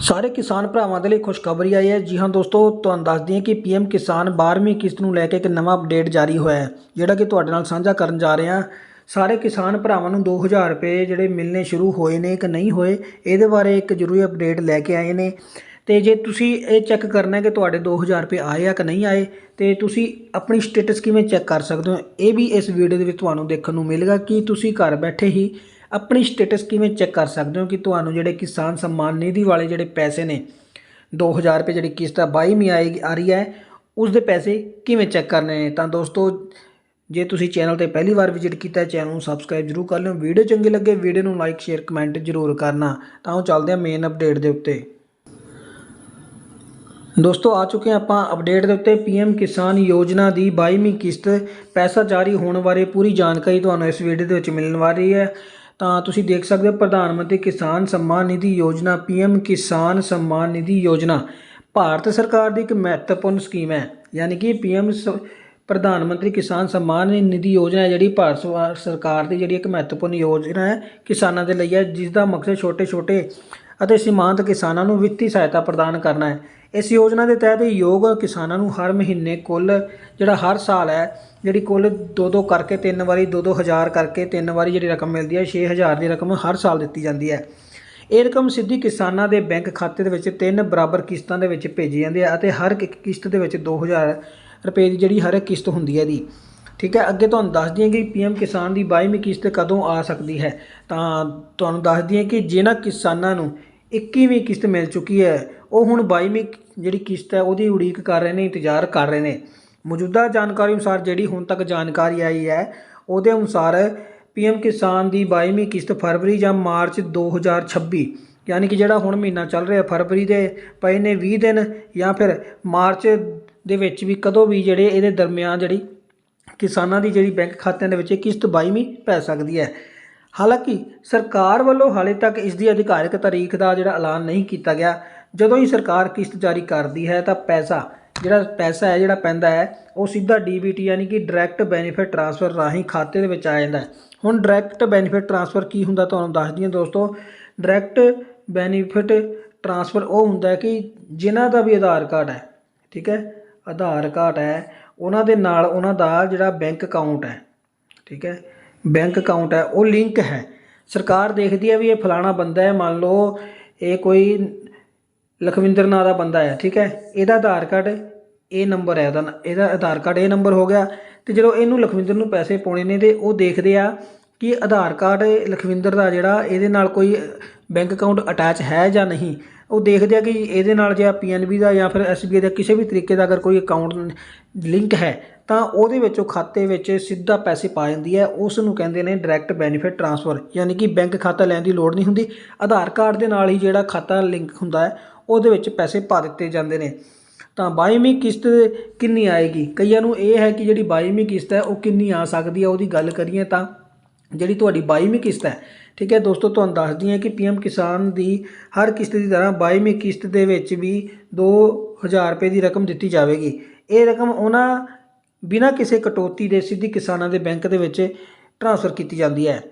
ਸਾਰੇ ਕਿਸਾਨ ਭਰਾਵਾਂ ਦੇ ਲਈ ਖੁਸ਼ਖਬਰੀ ਆਈ ਹੈ। ਜੀ ਹਾਂ ਦੋਸਤੋ, ਤੁਹਾਨੂੰ ਦੱਸ ਦਈਏ ਕਿ ਪੀਐਮ ਕਿਸਾਨ 12ਵੀਂ ਕਿਸ਼ਤ ਨੂੰ ਲੈ ਕੇ ਇੱਕ ਨਵਾਂ ਅਪਡੇਟ ਜਾਰੀ ਹੋਇਆ ਹੈ, ਜਿਹੜਾ ਕਿ ਤੁਹਾਡੇ ਨਾਲ ਸਾਂਝਾ ਕਰਨ ਜਾ ਰਹੇ ਹਾਂ। ਸਾਰੇ ਕਿਸਾਨ ਭਰਾਵਾਂ ਨੂੰ 2000 ਰੁਪਏ ਜਿਹੜੇ ਮਿਲਨੇ ਸ਼ੁਰੂ ਹੋਏ ਨੇ ਕਿ ਨਹੀਂ ਹੋਏ, ਇਹਦੇ ਬਾਰੇ ਇੱਕ ਜ਼ਰੂਰੀ ਅਪਡੇਟ ਲੈ ਕੇ ਆਏ ਨੇ। ਤੇ ਜੇ ਤੁਸੀਂ ਇਹ ਚੈੱਕ ਕਰਨਾ ਹੈ ਕਿ ਤੁਹਾਡੇ 2000 ਰੁਪਏ ਆਏ ਆ ਕਿ ਨਹੀਂ ਆਏ, ਤੇ ਤੁਸੀਂ ਆਪਣੀ ਸਟੇਟਸ ਕਿਵੇਂ ਚੈੱਕ ਕਰ ਸਕਦੇ ਹੋ, ਇਹ ਵੀ ਇਸ ਵੀਡੀਓ ਦੇ ਵਿੱਚ ਤੁਹਾਨੂੰ ਦੇਖਣ ਨੂੰ ਮਿਲੇਗਾ ਕਿ ਤੁਸੀਂ ਘਰ ਬੈਠੇ ਹੀ ਆਪਣੀ ਸਟੇਟਸ ਕਿਵੇਂ ਚੈੱਕ ਕਰ ਸਕਦੇ ਹੋ ਕਿ ਤੁਹਾਨੂੰ ਜਿਹੜੇ ਕਿਸਾਨ ਸਨਮਾਨ ਨਿਧੀ ਵਾਲੇ ਜਿਹੜੇ ਪੈਸੇ ਨੇ 2000 ਰੁਪਏ ਜਿਹੜੀ ਕਿਸ਼ਤ ਆ 22ਵੀਂ ਆਏਗੀ ਆ ਰਹੀ ਹੈ ਉਸ ਦੇ ਪੈਸੇ ਕਿਵੇਂ ਚੈੱਕ ਕਰਨੇ ਨੇ? ਤਾਂ ਦੋਸਤੋ, ਜੇ ਤੁਸੀਂ ਚੈਨਲ ਤੇ ਪਹਿਲੀ ਵਾਰ ਵਿਜ਼ਿਟ ਕੀਤਾ ਹੈ ਚੈਨਲ ਨੂੰ ਸਬਸਕ੍ਰਾਈਬ ਜਰੂਰ ਕਰ ਲਿਓ। ਵੀਡੀਓ ਚੰਗੀ ਲੱਗੇ, ਵੀਡੀਓ ਨੂੰ ਲਾਈਕ ਸ਼ੇਅਰ ਕਮੈਂਟ ਜਰੂਰ ਕਰਨਾ। ਤਾਂ ਉਹ ਚੱਲਦੇ ਹਾਂ ਮੇਨ ਅਪਡੇਟ ਦੇ ਉੱਤੇ। ਦੋਸਤੋ, ਆ ਚੁੱਕੇ ਹਾਂ ਆਪਾਂ ਅਪਡੇਟ ਦੇ ਉੱਤੇ। ਪੀਐਮ ਕਿਸਾਨ ਯੋਜਨਾ ਦੀ 22ਵੀਂ ਕਿਸ਼ਤ, ਪੈਸਾ ਜਾਰੀ ਹੋਣ ਬਾਰੇ ਪੂਰੀ ਜਾਣਕਾਰੀ ਤੁਹਾਨੂੰ ਇਸ ਵੀਡੀਓ ਦੇ ਵਿੱਚ ਮਿਲਣ ਵਾਲੀ ਹੈ। ਤਾਂ ਤੁਸੀਂ ਦੇਖ ਸਕਦੇ ਹੋ ਪ੍ਰਧਾਨ ਮੰਤਰੀ ਕਿਸਾਨ ਸਨਮਾਨ ਨਿਧੀ ਯੋਜਨਾ, ਪੀਐਮ ਕਿਸਾਨ ਸਨਮਾਨ ਨਿਧੀ ਯੋਜਨਾ। ਭਾਰਤ ਸਰਕਾਰ ਦੀ ਇੱਕ ਮਹੱਤਵਪੂਰਨ ਸਕੀਮ ਹੈ, ਯਾਨੀ ਕਿ ਪੀਐਮ ਪ੍ਰਧਾਨ ਮੰਤਰੀ ਕਿਸਾਨ ਸਨਮਾਨ ਨਿਧੀ ਯੋਜਨਾ ਹੈ ਜਿਹੜੀ ਭਾਰਤ ਸਵਾ- ਸਰਕਾਰ ਦੀ ਜਿਹੜੀ ਇੱਕ ਮਹੱਤਵਪੂਰਨ ਯੋਜਨਾ ਹੈ ਕਿਸਾਨਾਂ ਦੇ ਲਈ ਹੈ ਜਿਸ ਦਾ ਮਕਸਦ ਛੋਟੇ-ਛੋਟੇ ਅਤੇ ਸੀਮਾਂਤ ਕਿਸਾਨਾਂ ਨੂੰ ਵਿੱਤੀ ਸਹਾਇਤਾ ਪ੍ਰਦਾਨ ਕਰਨਾ ਹੈ। ਇਸ ਯੋਜਨਾ ਦੇ ਤਹਿਤ ਯੋਗ ਕਿਸਾਨਾਂ ਨੂੰ ਹਰ ਮਹੀਨੇ ਕੁੱਲ ਜਿਹੜਾ ਹਰ ਸਾਲ ਹੈ, ਜਿਹੜੀ ਕੁੱਲ ਦੋ ਦੋ ਕਰਕੇ ਤਿੰਨ ਵਾਰੀ ਦੋ ਦੋ ਹਜ਼ਾਰ ਕਰਕੇ ਤਿੰਨ ਵਾਰੀ ਜਿਹੜੀ ਰਕਮ ਮਿਲਦੀ ਹੈ 6000 ਦੀ ਰਕਮ ਹਰ ਸਾਲ ਦਿੱਤੀ ਜਾਂਦੀ ਹੈ। ਇਹ ਰਕਮ ਸਿੱਧੀ ਕਿਸਾਨਾਂ ਦੇ ਬੈਂਕ ਖਾਤੇ ਦੇ ਵਿੱਚ ਤਿੰਨ ਬਰਾਬਰ ਕਿਸ਼ਤਾਂ ਦੇ ਵਿੱਚ ਭੇਜੀ ਜਾਂਦੀ ਹੈ ਅਤੇ ਹਰ ਇੱਕ ਕਿਸ਼ਤ ਦੇ ਵਿੱਚ 2000 ਰੁਪਏ ਦੀ ਜਿਹੜੀ ਹਰ ਇੱਕ ਕਿਸ਼ਤ ਹੁੰਦੀ ਹੈ ਦੀ ਠੀਕ ਹੈ, ਅੱਗੇ ਤੁਹਾਨੂੰ ਦੱਸ ਦਈਏ ਕਿ ਪੀਐਮ ਕਿਸਾਨ ਦੀ 22ਵੀਂ ਕਿਸ਼ਤ ਕਦੋਂ ਆ ਸਕਦੀ ਹੈ? ਤਾਂ ਤੁਹਾਨੂੰ ਦੱਸ ਦਈਏ ਕਿ ਜਿਨ੍ਹਾਂ ਕਿਸਾਨਾਂ ਨੂੰ 21ਵੀਂ ਕਿਸ਼ਤ ਮਿਲ ਚੁੱਕੀ ਹੈ। ਉਹ ਹੁਣ 22ਵੀਂ ਜਿਹੜੀ ਕਿਸ਼ਤ ਹੈ, ਉਹਦੀ ਉਡੀਕ ਕਰ ਰਹੇ ਨੇ, ਇੰਤਜ਼ਾਰ ਕਰ ਰਹੇ ਨੇ। ਮੌਜੂਦਾ ਜਾਣਕਾਰੀ ਅਨੁਸਾਰ ਜਿਹੜੀ ਹੁਣ ਤੱਕ ਜਾਣਕਾਰੀ ਆਈ ਹੈ, ਉਹਦੇ ਅਨੁਸਾਰ ਪੀਐਮ ਕਿਸਾਨ ਦੀ 22ਵੀਂ ਕਿਸ਼ਤ ਫਰਵਰੀ ਜਾਂ ਮਾਰਚ 2026 ਯਾਨੀ ਕਿ ਜਿਹੜਾ ਹੁਣ ਮਹੀਨਾ ਚੱਲ ਰਿਹਾ, ਫਰਵਰੀ ਦੇ ਪਏ ਨੇ 20 ਦਿਨ ਜਾਂ ਫਿਰ ਮਾਰਚ ਦੇ ਵਿੱਚ ਵੀ ਕਦੋਂ ਵੀ ਜਿਹੜੇ ਇਹਦੇ ਦਰਮਿਆਨ ਜਿਹੜੀ ਕਿਸਾਨਾਂ ਦੀ ਜਿਹੜੀ ਬੈਂਕ ਖਾਤਿਆਂ ਦੇ ਵਿੱਚ ਇਹ ਕਿਸ਼ਤ 22ਵੀਂ ਪੈ ਸਕਦੀ ਹੈ। ਹਾਲਾਂਕਿ ਸਰਕਾਰ ਵੱਲੋਂ ਹਾਲੇ ਤੱਕ ਇਸ ਦੀ ਅਧਿਕਾਰਿਕ ਤਾਰੀਖ ਦਾ ਜਿਹੜਾ ਐਲਾਨ ਨਹੀਂ ਕੀਤਾ ਗਿਆ। ਜਦੋਂ ਹੀ ਸਰਕਾਰ ਕਿਸ਼ਤ ਜਾਰੀ ਕਰਦੀ ਹੈ ਤਾਂ ਪੈਸਾ, ਜਿਹੜਾ ਪੈਸਾ ਹੈ, ਜਿਹੜਾ ਪੈਂਦਾ ਹੈ, ਉਹ ਸਿੱਧਾ ਡੀਬੀਟੀ ਯਾਨੀ ਕਿ ਡਾਇਰੈਕਟ ਬੈਨੀਫਿਟ ਟ੍ਰਾਂਸਫਰ ਰਾਹੀਂ ਖਾਤੇ ਦੇ ਵਿੱਚ ਆ ਜਾਂਦਾ ਹੈ। ਹੁਣ ਡਾਇਰੈਕਟ ਬੈਨੀਫਿਟ ਟ੍ਰਾਂਸਫਰ ਕੀ ਹੁੰਦਾ ਤੁਹਾਨੂੰ ਦੱਸ ਦਈਏ ਦੋਸਤੋ। ਡਾਇਰੈਕਟ ਬੈਨੀਫਿਟ ਟ੍ਰਾਂਸਫਰ ਉਹ ਹੁੰਦਾ ਕਿ ਜਿਨ੍ਹਾਂ ਦਾ ਵੀ ਆਧਾਰ ਕਾਰਡ ਹੈ, ਠੀਕ ਹੈ, ਆਧਾਰ ਕਾਰਡ ਹੈ, ਉਹਨਾਂ ਦੇ ਨਾਲ ਉਹਨਾਂ ਦਾ ਜਿਹੜਾ ਬੈਂਕ ਅਕਾਊਂਟ ਹੈ, ਠੀਕ ਹੈ। ਬੈਂਕ ਅਕਾਊਂਟ ਹੈ, ਉਹ ਲਿੰਕ ਹੈ। ਸਰਕਾਰ ਦੇਖਦੀ ਹੈ ਵੀ ਇਹ ਫਲਾਣਾ ਬੰਦਾ ਹੈ, ਮੰਨ ਲਓ ਇਹ ਕੋਈ ਲਖਵਿੰਦਰ ਨਾਂ ਦਾ ਬੰਦਾ ਹੈ, ਠੀਕ ਹੈ। ਇਹਦਾ ਆਧਾਰ ਕਾਰਡ ਇਹ ਨੰਬਰ ਹੈ, ਇਹਦਾ ਇਹਦਾ ਆਧਾਰ ਕਾਰਡ ਇਹ ਨੰਬਰ ਹੋ ਗਿਆ। ਤੇ ਜਦੋਂ ਇਹਨੂੰ ਲਖਵਿੰਦਰ ਨੂੰ ਪੈਸੇ ਪਾਉਣੇ ਨੇ ਤੇ ਉਹ ਦੇਖਦੇ ਆ ਕਿ ਆਧਾਰ ਕਾਰਡ ਲਖਵਿੰਦਰ ਦਾ ਜਿਹੜਾ ਇਹਦੇ ਨਾਲ ਕੋਈ ਬੈਂਕ ਅਕਾਊਂਟ ਅਟੈਚ ਹੈ ਜਾਂ ਨਹੀਂ। ਉਹ ਦੇਖਦੇ ਆ ਕਿ ਇਹਦੇ ਨਾਲ ਜੇ ਪੀਐਨਬੀ ਦਾ ਜਾਂ ਫਿਰ ਐਸਬੀਆਈ ਦਾ ਕਿਸੇ ਵੀ ਤਰੀਕੇ ਦਾ ਅਗਰ ਕੋਈ ਅਕਾਊਂਟ ਲਿੰਕ ਹੈ ਤਾਂ ਉਹਦੇ ਵਿੱਚੋਂ ਖਾਤੇ ਵਿੱਚ ਸਿੱਧਾ ਪੈਸੇ ਪਾ ਜਾਂਦੀ ਹੈ। ਉਸ ਨੂੰ ਕਹਿੰਦੇ ਨੇ ਡਾਇਰੈਕਟ ਬੈਨੀਫਿਟ ਟ੍ਰਾਂਸਫਰ ਯਾਨੀ ਕਿ ਬੈਂਕ ਖਾਤਾ ਲੈਣ ਦੀ ਲੋੜ ਨਹੀਂ ਹੁੰਦੀ। ਆਧਾਰ ਕਾਰਡ ਦੇ ਨਾਲ ਹੀ ਜਿਹੜਾ ਖਾਤਾ ਲਿੰਕ ਹੁੰਦਾ ਹੈ, ਉਹਦੇ ਵਿੱਚ ਪੈਸੇ ਪਾ ਦਿੱਤੇ ਜਾਂਦੇ ਨੇ। ਤਾਂ 22ਵੀਂ ਕਿਸ਼ਤ ਕਿੰਨੀ ਆਏਗੀ? ਕਈਆਂ ਨੂੰ ਇਹ ਹੈ ਕਿ ਜਿਹੜੀ 22ਵੀਂ ਕਿਸ਼ਤ ਹੈ, ਉਹ ਕਿੰਨੀ ਆ ਸਕਦੀ ਹੈ? ਉਹਦੀ ਗੱਲ ਕਰੀਏ ਤਾਂ ਜਿਹੜੀ ਤੁਹਾਡੀ 22ਵੀਂ ਕਿਸ਼ਤ ਹੈ, ਠੀਕ ਹੈ ਦੋਸਤੋ, ਤੁਹਾਨੂੰ ਦੱਸ ਦਈਏ ਕਿ ਪੀਐਮ ਕਿਸਾਨ ਦੀ ਹਰ ਕਿਸ਼ਤ ਦੀ ਤਰ੍ਹਾਂ 22ਵੀਂ ਕਿਸ਼ਤ ਦੇ ਵਿੱਚ ਵੀ 2000 ਰੁਪਏ ਦੀ ਰਕਮ ਦਿੱਤੀ ਜਾਵੇਗੀ। ਇਹ ਰਕਮ ਉਹਨਾਂ ਬਿਨਾਂ ਕਿਸੇ ਕਟੌਤੀ ਦੇ ਸਿੱਧੀ ਕਿਸਾਨਾਂ ਦੇ ਬੈਂਕ ਦੇ ਵਿੱਚ ਟ੍ਰਾਂਸਫਰ ਕੀਤੀ ਜਾਂਦੀ ਹੈ।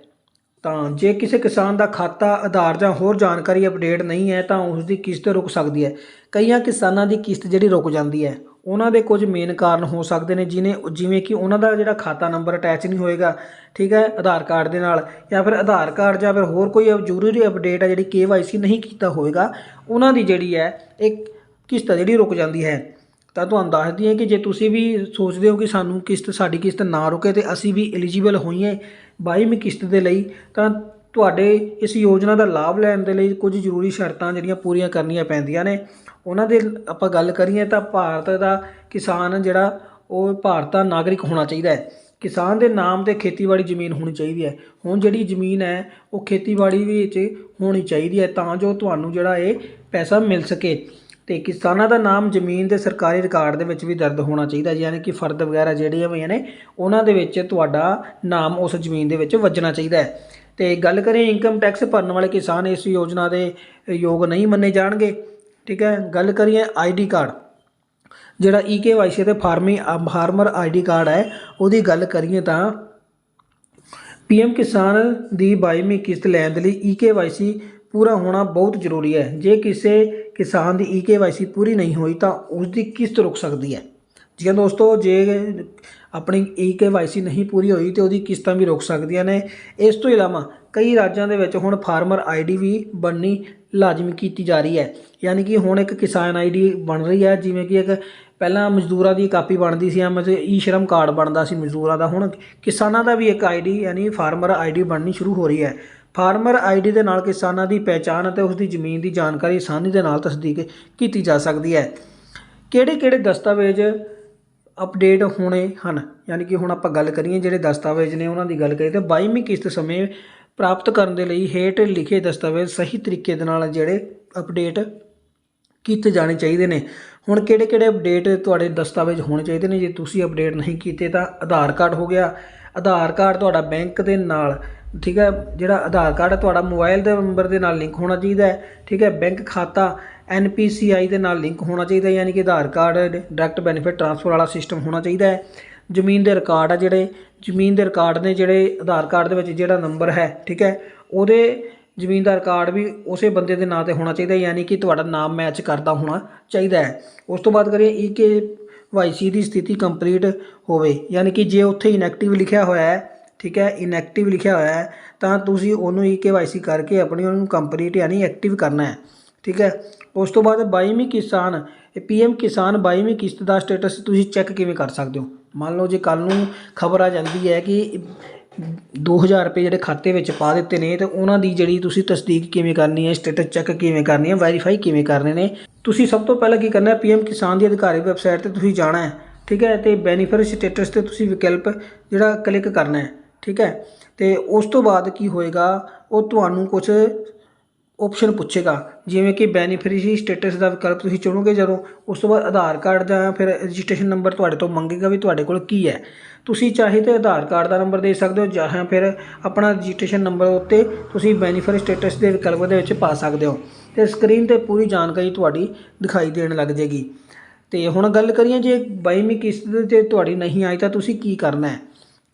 ਤਾਂ ਜੇ ਕਿਸੇ ਕਿਸਾਨ ਦਾ ਖਾਤਾ, ਆਧਾਰ ਜਾਂ ਹੋਰ ਜਾਣਕਾਰੀ ਅਪਡੇਟ ਨਹੀਂ ਹੈ, ਤਾਂ ਉਸ ਦੀ ਕਿਸ਼ਤ ਰੁਕ ਸਕਦੀ ਹੈ। ਕਈਆਂ ਕਿਸਾਨਾਂ ਦੀ ਕਿਸ਼ਤ ਜਿਹੜੀ ਰੁਕ ਜਾਂਦੀ ਹੈ। ਉਹਨਾਂ ਦੇ ਕੁਝ ਮੇਨ ਕਾਰਨ ਹੋ ਸਕਦੇ ਨੇ, ਜਿਨੇ ਜਿਵੇਂ ਕਿ ਉਹਨਾਂ ਦਾ ਜਿਹੜਾ ਖਾਤਾ ਨੰਬਰ ਅਟੈਚ ਨਹੀਂ ਹੋਏਗਾ, ਠੀਕ ਹੈ, ਆਧਾਰ ਕਾਰਡ ਦੇ ਨਾਲ ਜਾਂ ਫਿਰ ਆਧਾਰ ਕਾਰਡ ਜਾਂ ਫਿਰ ਹੋਰ ਕੋਈ ਜ਼ਰੂਰੀ ਅਪਡੇਟ ਹੈ ਜਿਹੜੀ KYC ਨਹੀਂ ਕੀਤਾ ਹੋਏਗਾ, ਉਹਨਾਂ ਦੀ ਜਿਹੜੀ ਹੈ, ਇੱਕ ਕਿਸ਼ਤ ਜਿਹੜੀ ਰੁਕ ਜਾਂਦੀ ਹੈ। ਤਾਂ ਤੁਹਾਨੂੰ ਦੱਸ ਦਈਏ ਕਿ ਜੇ ਤੁਸੀਂ ਵੀ ਸੋਚਦੇ ਹੋ ਕਿ ਸਾਨੂੰ ਕਿਸ਼ਤ, ਸਾਡੀ ਕਿਸ਼ਤ ਨਾ ਰੁਕੇ ਤੇ ਅਸੀਂ ਵੀ ਐਲੀਜੀਬਲ ਹੋਈਏ 22ਵੀਂ ਕਿਸ਼ਤ ਦੇ ਲਈ, ਤਾਂ ਤੁਹਾਡੇ ਇਸ ਯੋਜਨਾ ਦਾ ਲਾਭ ਲੈਣ ਦੇ ਲਈ ਕੁਝ ਜ਼ਰੂਰੀ ਸ਼ਰਤਾਂ ਜਿਹੜੀਆਂ ਪੂਰੀਆਂ ਕਰਨੀਆਂ ਪੈਂਦੀਆਂ ਨੇ। ਉਹਨਾਂ ਦੇ ਆਪਾਂ ਗੱਲ ਕਰੀਏ ਤਾਂ ਭਾਰਤ ਦਾ ਕਿਸਾਨ ਜਿਹੜਾ, ਉਹ ਭਾਰਤ ਦਾ ਨਾਗਰਿਕ ਹੋਣਾ ਚਾਹੀਦਾ ਹੈ। ਕਿਸਾਨ ਦੇ ਨਾਮ ਤੇ ਖੇਤੀਬਾੜੀ ਜ਼ਮੀਨ ਹੋਣੀ ਚਾਹੀਦੀ ਹੈ। ਹੁਣ ਜਿਹੜੀ ਜ਼ਮੀਨ ਹੈ, ਉਹ ਖੇਤੀਬਾੜੀ ਵਿੱਚ ਹੋਣੀ ਚਾਹੀਦੀ ਹੈ ਤਾਂ ਜੋ ਤੁਹਾਨੂੰ ਜਿਹੜਾ ਇਹ ਪੈਸਾ ਮਿਲ ਸਕੇ। ਤੇ ਕਿਸਾਨਾਂ ਦਾ ਨਾਮ ਜ਼ਮੀਨ ਦੇ ਸਰਕਾਰੀ ਰਿਕਾਰਡ ਦੇ ਵਿੱਚ ਵੀ ਦਰਜ ਹੋਣਾ ਚਾਹੀਦਾ ਯਾਨੀ ਕਿ ਫਰਦ ਵਗੈਰਾ ਜਿਹੜੀਆਂ ਹੋਈਆਂ ਨੇ, ਉਹਨਾਂ ਦੇ ਵਿੱਚ ਤੁਹਾਡਾ ਨਾਮ ਉਸ ਜ਼ਮੀਨ ਦੇ ਵਿੱਚ ਵੱਜਣਾ ਚਾਹੀਦਾ ਹੈ। ਤੇ ਗੱਲ ਕਰੀਏ ਇਨਕਮ ਟੈਕਸ ਭਰਨ ਵਾਲੇ ਕਿਸਾਨ, ਇਸ ਯੋਜਨਾ ਦੇ ਯੋਗ ਨਹੀਂ ਮੰਨੇ ਜਾਣਗੇ। ਠੀਕ ਹੈ, ਗੱਲ ਕਰੀਏ ਆਈਡੀ ਕਾਰਡ, ਜਿਹੜਾ ਈਕੇਵਾਈਸੀ ਤੇ ਫਾਰਮੀ, ਫਾਰਮਰ ਆਈਡੀ ਕਾਰਡ ਹੈ, ਉਹਦੀ ਗੱਲ ਕਰੀਏ ਤਾਂ ਪੀਐਮ ਕਿਸਾਨ ਦੀ 22ਵੀਂ ਕਿਸ਼ਤ ਲੈਣ ਦੇ ਲਈ ਈਕੇਵਾਈਸੀ ਪੂਰਾ ਹੋਣਾ ਬਹੁਤ ਜ਼ਰੂਰੀ ਹੈ। ਜੇ ਕਿਸੇ ਕਿਸਾਨ ਦੀ ਈਕੇਵਾਈਸੀ ਪੂਰੀ ਨਹੀਂ ਹੋਈ ਤਾਂ ਉਸ ਦੀ ਕਿਸ਼ਤ ਰੁਕ ਸਕਦੀ ਹੈ। ਜੀ ਹਾਂ ਦੋਸਤੋ, ਜੇ ਆਪਣੀ ਈਕੇਵਾਈਸੀ ਨਹੀਂ ਪੂਰੀ ਹੋਈ ਤੇ ਉਹਦੀ ਕਿਸ਼ਤਾਂ ਵੀ ਰੁਕ ਸਕਦੀਆਂ ਨੇ। ਇਸ ਤੋਂ ਇਲਾਵਾ ਕਈ ਰਾਜਾਂ ਦੇ ਵਿੱਚ ਹੁਣ ਫਾਰਮਰ ਆਈਡੀ ਵੀ ਬਣਨੀ ਲਾਜ਼ਮੀ ਕੀਤੀ ਜਾ ਰਹੀ ਹੈ। ਯਾਨੀ ਕਿ ਹੁਣ ਇੱਕ ਕਿਸਾਨ ਆਈਡੀ ਬਣ ਰਹੀ ਹੈ, ਜਿਵੇਂ ਕਿ ਇੱਕ ਪਹਿਲਾਂ ਮਜ਼ਦੂਰਾਂ ਦੀ ਕਾਪੀ ਬਣਦੀ ਸੀ ਮਤਲਬ ਈ ਸ਼ਰਮ ਕਾਰਡ ਬਣਦਾ ਸੀ ਮਜ਼ਦੂਰਾਂ ਦਾ। ਹੁਣ ਕਿਸਾਨਾਂ ਦਾ ਵੀ ਇੱਕ ਆਈਡੀ ਯਾਨੀ ਫਾਰਮਰ ਆਈਡੀ ਬਣਨੀ ਸ਼ੁਰੂ ਹੋ ਰਹੀ ਹੈ। ਫਾਰਮਰ ਆਈਡੀ ਦੇ ਨਾਲ ਕਿਸਾਨਾਂ ਦੀ ਪਹਿਚਾਣ ਅਤੇ ਉਸ ਦੀ ਜ਼ਮੀਨ ਦੀ ਜਾਣਕਾਰੀ ਆਸਾਨੀ ਦੇ ਨਾਲ ਤਸਦੀਕ ਕੀਤੀ ਜਾ ਸਕਦੀ ਹੈ। ਕਿਹੜੇ ਕਿਹੜੇ ਦਸਤਾਵੇਜ਼ ਅਪਡੇਟ ਹੋਣੇ ਹਨ? ਯਾਨੀ ਕਿ ਹੁਣ ਆਪਾਂ ਗੱਲ ਕਰੀਏ ਜਿਹੜੇ ਦਸਤਾਵੇਜ਼ ਨੇ ਉਹਨਾਂ ਦੀ ਗੱਲ ਕਰੀਏ ਤਾਂ 22ਵੀਂ ਕਿਸ਼ਤ ਸਮੇਂ ਪ੍ਰਾਪਤ ਕਰਨ ਦੇ ਲਈ ਹੇਠ ਲਿਖੇ ਦਸਤਾਵੇਜ਼ ਸਹੀ ਤਰੀਕੇ ਦੇ ਨਾਲ ਜਿਹੜੇ ਅਪਡੇਟ ਕੀਤੇ ਜਾਣੇ ਚਾਹੀਦੇ ਨੇ। ਹੁਣ ਕਿਹੜੇ ਕਿਹੜੇ ਅਪਡੇਟ ਤੁਹਾਡੇ ਦਸਤਾਵੇਜ਼ ਹੋਣੇ ਚਾਹੀਦੇ ਨੇ? ਜੇ ਤੁਸੀਂ ਅਪਡੇਟ ਨਹੀਂ ਕੀਤੇ ਤਾਂ ਆਧਾਰ ਕਾਰਡ ਹੋ ਗਿਆ। ਆਧਾਰ ਕਾਰਡ ਤੁਹਾਡਾ ਬੈਂਕ ਦੇ ਨਾਲ ਠੀਕ ਹੈ, ਜਿਹੜਾ ਆਧਾਰ ਕਾਰਡ ਹੈ, ਤੁਹਾਡਾ ਮੋਬਾਈਲ ਦੇ ਨੰਬਰ ਦੇ ਨਾਲ ਲਿੰਕ ਹੋਣਾ ਚਾਹੀਦਾ ਹੈ, ਠੀਕ ਹੈ, ਬੈਂਕ ਖਾਤਾ ਐਨਪੀਸੀਆਈ ਦੇ ਨਾਲ ਲਿੰਕ ਹੋਣਾ ਚਾਹੀਦਾ ਯਾਨੀ ਕਿ Aadhaar card direct benefit transfer ਵਾਲਾ ਸਿਸਟਮ ਹੋਣਾ ਚਾਹੀਦਾ ਹੈ। ਜ਼ਮੀਨ ਦੇ ਰਿਕਾਰਡ ਆ ਜਿਹੜੇ, ਜ਼ਮੀਨ ਦੇ ਰਿਕਾਰਡ ਨੇ ਜਿਹੜੇ ਆਧਾਰ ਕਾਰਡ ਦੇ ਵਿੱਚ ਜਿਹੜਾ ਨੰਬਰ ਹੈ, ਠੀਕ ਹੈ, ਉਹਦੇ ਜ਼ਮੀਨ ਦਾ ਰਿਕਾਰਡ ਵੀ ਉਸੇ ਬੰਦੇ ਦੇ ਨਾਂ ਤੇ ਹੋਣਾ ਚਾਹੀਦਾ ਯਾਨੀ ਕਿ ਤੁਹਾਡਾ ਨਾਮ ਮੈਚ ਕਰਦਾ ਹੋਣਾ ਚਾਹੀਦਾ ਹੈ। ਉਸ ਤੋਂ ਬਾਅਦ ਕਰੀਏ ਈ ਕੇ ਵਾਈ ਦੀ ਸਥਿਤੀ ਕੰਪਲੀਟ ਹੋਵੇ, ਯਾਨੀ ਕਿ ਜੇ ਉੱਥੇ ਇਨਐਕਟਿਵ ਲਿਖਿਆ ਹੋਇਆ ਹੈ ਠੀਕ ਹੈ ਇਨਐਕਟਿਵ ਲਿਖਿਆ ਹੋਇਆ ਹੈ, ਤਾਂ ਤੁਸੀਂ ਉਹਨੂੰ ਈ ਕੇ ਵਾਈ ਕਰਕੇ ਆਪਣੀ ਉਹਨੂੰ ਕੰਪਲੀਟ ਯਾਨੀ ਐਕਟਿਵ ਕਰਨਾ ਹੈ, ਠੀਕ ਹੈ। ਉਸ ਤੋਂ ਬਾਅਦ 22ਵੀਂ ਕਿਸਾਨ, ਇਹ ਪੀਐਮ ਕਿਸਾਨ 22ਵੀਂ ਕਿਸ਼ਤ ਦਾ ਸਟੇਟਸ ਤੁਸੀਂ ਚੈੱਕ ਕਿਵੇਂ ਕਰ ਸਕਦੇ ਹੋ? ਮੰਨ ਲਓ ਜੇ ਕੱਲ ਨੂੰ ਖਬਰ ਆ ਜਾਂਦੀ ਹੈ ਕਿ 2000 ਰੁਪਏ ਜਿਹੜੇ ਖਾਤੇ ਵਿੱਚ ਪਾ ਦਿੱਤੇ ਨੇ, ਤੇ ਉਹਨਾਂ ਦੀ ਜਿਹੜੀ ਤੁਸੀਂ ਤਸਦੀਕ ਕਿਵੇਂ ਕਰਨੀ ਹੈ ਸਟੇਟਸ ਚੈੱਕ ਕਿਵੇਂ ਕਰਨੀ ਹੈ ਵੈਰੀਫਾਈ ਕਿਵੇਂ ਕਰਨੇ ਨੇ, ਤੁਸੀਂ ਸਭ ਤੋਂ ਪਹਿਲਾਂ ਕੀ ਕਰਨਾ ਹੈ ਪੀਐਮ ਕਿਸਾਨ ਦੀ ਅਧਿਕਾਰੀ ਵੈਬਸਾਈਟ ਤੇ ਤੁਸੀਂ ਜਾਣਾ ਹੈ, ਠੀਕ ਹੈ, ਤੇ ਬੈਨੀਫਿਟ ਸਟੇਟਸ ਤੇ ਤੁਸੀਂ ਵਿਕਲਪ ਜਿਹੜਾ ਕਲਿੱਕ ਕਰਨਾ ਹੈ। ਠੀਕ ਹੈ? ਤੇ ਉਸ ਤੋਂ ਬਾਅਦ ਕੀ ਹੋਏਗਾ? ਉਹ ਤੁਹਾਨੂੰ ਕੁਝ ਆਪਸ਼ਨ ਪੁੱਛੇਗਾ। ਜਿਵੇਂ ਕਿ ਬੈਨੀਫਿਸ਼ਰੀ ਸਟੇਟਸ ਦਾ ਵਿਕਲਪ ਤੁਸੀਂ ਚੁਣੋਗੇ ਜਦੋਂ, ਉਸ ਤੋਂ ਬਾਅਦ ਆਧਾਰ ਕਾਰਡ ਜਾਂ ਫਿਰ ਰਜਿਸਟ੍ਰੇਸ਼ਨ ਨੰਬਰ ਤੁਹਾਡੇ ਤੋਂ ਮੰਗੇਗਾ ਵੀ ਤੁਹਾਡੇ ਕੋਲ ਕੀ ਹੈ। ਤੁਸੀਂ ਚਾਹੇ ਤਾਂ ਆਧਾਰ ਕਾਰਡ ਦਾ ਨੰਬਰ ਦੇ ਸਕਦੇ ਹੋ ਜਾਂ ਫਿਰ ਆਪਣਾ ਰਜਿਸਟ੍ਰੇਸ਼ਨ ਨੰਬਰ ਉੱਤੇ ਤੁਸੀਂ ਬੈਨੀਫਿਟ ਸਟੇਟਸ ਦੇ ਵਿਕਲਪ ਦੇ ਵਿੱਚ ਪਾ ਸਕਦੇ ਹੋ। ਤੇ ਸਕਰੀਨ ਤੇ ਪੂਰੀ ਜਾਣਕਾਰੀ ਤੁਹਾਡੀ ਦਿਖਾਈ ਦੇਣ ਲੱਗ ਜੇਗੀ ਤੇ ਹੁਣ ਗੱਲ ਕਰੀਏ ਜੇ 22ਵੀਂ ਕਿਸ਼ਤ ਤੇ ਤੁਹਾਡੀ ਨਹੀਂ ਆਈ ਤਾਂ ਤੁਸੀਂ ਕੀ ਕਰਨਾ ਹੈ?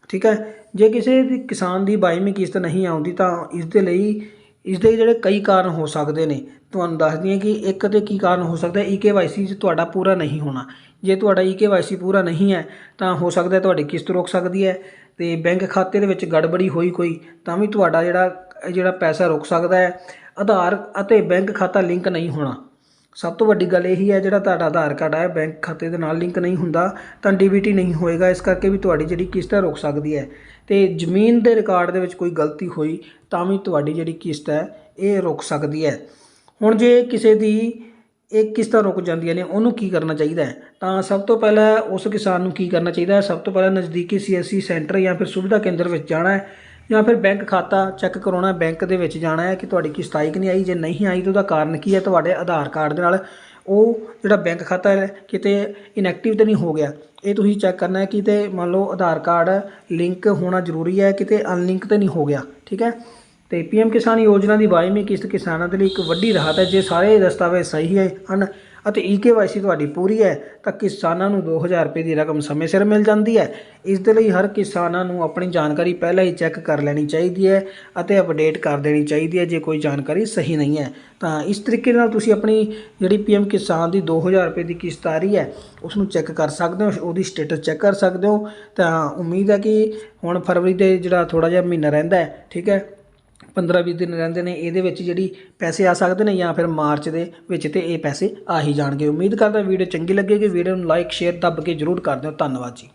ਠੀਕ ਹੈ? ਜੇ ਕਿਸੇ ਦੀ ਕਿਸਾਨ ਦੀ 22ਵੀਂ ਕਿਸ਼ਤ ਨਹੀਂ ਆਉਂਦੀ ਤਾਂ ਇਸ ਦੇ ਲਈ, ਇਸ ਦੇ ਜਿਹੜੇ ਕਈ ਕਾਰਨ ਹੋ ਸਕਦੇ ਨੇ। ਤੁਹਾਨੂੰ ਦੱਸ ਦਈਏ ਕਿ ਇੱਕ ਤੇ ਕੀ ਕਾਰਨ ਹੋ ਸਕਦਾ ਈ ਵਾਈ ਤੁਹਾਡਾ ਪੂਰਾ ਨਹੀਂ ਹੋਣਾ। ਜੇ ਤੁਹਾਡਾ ਈ ਵਾਈ ਪੂਰਾ ਨਹੀਂ ਹੈ, ਤਾਂ ਹੋ ਸਕਦਾ ਤੁਹਾਡੀ ਕਿਸ਼ਤ ਰੁਕ ਸਕਦੀ ਹੈ ਤੇ ਬੈਂਕ ਖਾਤੇ ਦੇ ਵਿੱਚ ਗੜਬੜੀ ਹੋਈ ਕੋਈ, ਤਾਂ ਵੀ ਤੁਹਾਡਾ ਜਿਹੜਾ ਜਿਹੜਾ ਪੈਸਾ ਰੁਕ ਸਕਦਾ ਹੈ। ਆਧਾਰ ਅਤੇ ਬੈਂਕ ਖਾਤਾ ਲਿੰਕ ਨਹੀਂ ਹੋਣਾ। ਸਭ ਤੋਂ ਵੱਡੀ ਗੱਲ ਇਹੀ ਹੈ ਜਿਹੜਾ ਤੁਹਾਡਾ ਆਧਾਰ ਕਾਰਡ ਹੈ, ਬੈਂਕ ਖਾਤੇ ਦੇ ਨਾਲ ਲਿੰਕ ਨਹੀਂ ਹੁੰਦਾ, ਤਾਂ ਡੀਬੀਟੀ ਨਹੀਂ ਹੋਏਗਾ, ਇਸ ਕਰਕੇ ਵੀ ਤੁਹਾਡੀ ਜਿਹੜੀ ਕਿਸ਼ਤ ਹੈ ਰੁਕ ਸਕਦੀ ਹੈ। ਤੇ ਜ਼ਮੀਨ ਦੇ ਰਿਕਾਰਡ ਦੇ ਵਿੱਚ ਕੋਈ ਗਲਤੀ ਹੋਈ, ਤਾਂ ਵੀ ਤੁਹਾਡੀ ਜਿਹੜੀ ਕਿਸ਼ਤ ਹੈ, ਇਹ ਰੁਕ ਸਕਦੀ ਹੈ। ਹੁਣ ਜੇ ਕਿਸੇ ਦੀ ਇਹ ਕਿਸ਼ਤਾਂ ਰੁਕ ਜਾਂਦੀਆਂ ਨੇ, ਉਹਨੂੰ ਕੀ ਕਰਨਾ ਚਾਹੀਦਾ ਹੈ? ਤਾਂ ਸਭ ਤੋਂ ਪਹਿਲਾਂ ਉਸ ਕਿਸਾਨ ਨੂੰ ਕੀ ਕਰਨਾ ਚਾਹੀਦਾ ਹੈ? ਸਭ ਤੋਂ ਪਹਿਲਾਂ ਨਜ਼ਦੀਕੀ ਸੀਐਸਸੀ ਸੈਂਟਰ ਜਾਂ ਫਿਰ ਸੁਵਿਧਾ ਕੇਂਦਰ ਵਿੱਚ ਜਾਣਾ ਹੈ। ਜਾਂ ਫਿਰ ਬੈਂਕ ਖਾਤਾ ਚੈੱਕ ਕਰਾਉਣਾ, ਬੈਂਕ ਦੇ ਵਿੱਚ ਜਾਣਾ ਹੈ ਕਿ ਤੁਹਾਡੀ ਕਿਸ਼ਤ ਆਈ ਕਿ ਨਹੀਂ ਆਈ, ਜੇ ਨਹੀਂ ਆਈ ਤਾਂ ਉਹਦਾ ਕਾਰਨ ਕੀ ਹੈ? ਤੁਹਾਡੇ ਆਧਾਰ ਕਾਰਡ ਦੇ ਨਾਲ ਉਹ ਜਿਹੜਾ ਬੈਂਕ ਖਾਤਾ ਹੈ, ਕਿਤੇ ਇਨੈਕਟਿਵ ਤਾਂ ਨਹੀਂ ਹੋ ਗਿਆ। ਇਹ ਤੁਸੀਂ ਚੈੱਕ ਕਰਨਾ ਹੈ ਕਿ ਤੇ ਮੰਨ ਲਓ ਆਧਾਰ ਕਾਰਡ ਲਿੰਕ ਹੋਣਾ ਜ਼ਰੂਰੀ ਹੈ, ਕਿਤੇ ਅਨਲਿੰਕ ਤਾਂ ਨਹੀਂ ਹੋ ਗਿਆ, ਠੀਕ ਹੈ? ਤੇ ਪੀਐਮ ਕਿਸਾਨ ਯੋਜਨਾ ਦੀ 22ਵੀਂ ਕਿਸ਼ਤ ਕਿਸਾਨਾਂ ਦੇ ਲਈ ਇੱਕ ਵੱਡੀ ਰਾਹਤ ਹੈ, ਜੇ ਸਾਰੇ ਦਸਤਾਵੇਜ਼ ਸਹੀ ਹੈ ਹਨ ਅਤੇ ਈਕੇਵਾਈਸੀ ਤੁਹਾਡੀ ਪੂਰੀ ਹੈ, ਤਾਂ ਕਿਸਾਨਾਂ ਨੂੰ 2000 ਰੁਪਏ ਦੀ ਰਕਮ ਸਮੇਂ ਸਿਰ ਮਿਲ ਜਾਂਦੀ ਹੈ। ਇਸ ਦੇ ਲਈ ਹਰ ਕਿਸਾਨਾਂ ਨੂੰ ਆਪਣੀ ਜਾਣਕਾਰੀ ਪਹਿਲਾਂ ਹੀ ਚੈੱਕ ਕਰ ਲੈਣੀ ਚਾਹੀਦੀ ਹੈ ਅਤੇ ਅਪਡੇਟ ਕਰ ਦੇਣੀ ਚਾਹੀਦੀ ਹੈ ਜੇ ਕੋਈ ਜਾਣਕਾਰੀ ਸਹੀ ਨਹੀਂ ਹੈ। ਤਾਂ ਇਸ ਤਰੀਕੇ ਨਾਲ ਤੁਸੀਂ ਆਪਣੀ ਜਿਹੜੀ ਪੀਐਮ ਕਿਸਾਨ ਦੀ 2000 ਰੁਪਏ ਦੀ ਕਿਸ਼ਤ ਆ ਰਹੀ ਹੈ ਉਸ ਨੂੰ ਚੈੱਕ ਕਰ ਸਕਦੇ ਹੋ, ਉਹਦੀ ਸਟੇਟਸ ਚੈੱਕ ਕਰ ਸਕਦੇ ਹੋ। ਤਾਂ ਉਮੀਦ ਹੈ ਕਿ ਹੁਣ ਫਰਵਰੀ ਦੇ ਜਿਹੜਾ ਥੋੜਾ ਜਿਹਾ ਮਹੀਨਾ ਰਹਿੰਦਾ ਹੈ, ਠੀਕ ਹੈ? 15-20 ਦਿਨ ਰਹਿੰਦੇ ਨੇ, ਇਹਦੇ ਵਿੱਚ ਜਿਹੜੀ ਪੈਸੇ ਆ ਸਕਦੇ ਨੇ ਜਾਂ ਫਿਰ ਮਾਰਚ ਦੇ ਵਿੱਚ ਤੇ ਇਹ ਪੈਸੇ ਆ ਹੀ ਜਾਣਗੇ। ਉਮੀਦ ਕਰਦਾ ਵੀਡੀਓ ਚੰਗੀ ਲੱਗੇਗੀ। ਵੀਡੀਓ ਨੂੰ ਲਾਈਕ ਸ਼ੇਅਰ ਦੱਬ ਕੇ ਜਰੂਰ ਕਰ ਦਿਓ। ਧੰਨਵਾਦ ਜੀ।